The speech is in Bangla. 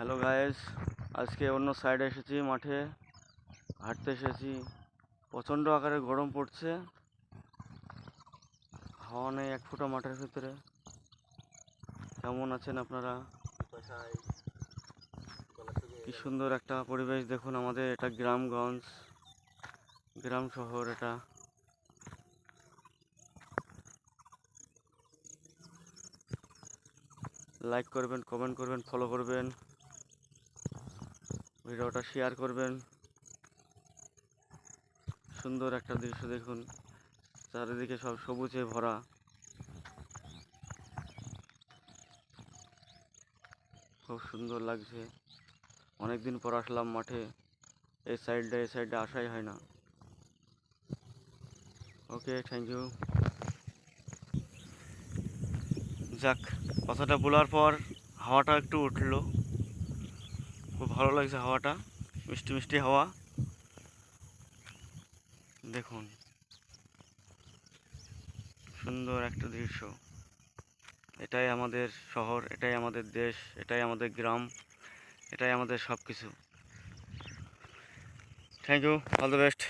হ্যালো গায়েস আজকে অন্য সাইডে এসেছি, মাঠে হাঁটতে এসেছি। প্রচণ্ড আকারে গরম পড়ছে। হাওয়া নেই এক ফোঁটা মাঠের ভিতরে। কেমন আছেন আপনারা? কি সুন্দর একটা পরিবেশ দেখুন আমাদের, এটা গ্রামগঞ্জ, গ্রাম শহর এটা। লাইক করবেন কমেন্ট করবেন ফলো করবেন। ভিডিওটা শেয়ার করবেন। সুন্দর একটা দৃশ্য দেখুন। চারিদিকে সব সবুজে ভরা। খুব সুন্দর লাগছে। অনেক দিন পর আসলাম মাঠে। এই সাইডটা এই সাইডে আসাই হয় না। ওকে থ্যাংক ইউ যাক, কথাটা বলার পর হাওয়াটা একটু উঠল। খুব ভালো লাগছে হাওয়াটা, মিষ্টি মিষ্টি হাওয়া। দেখুন, সুন্দর একটা দৃশ্য। এটাই আমাদের শহর, এটাই আমাদের দেশ, এটাই আমাদের গ্রাম, এটাই আমাদের সব কিছু thank you all the best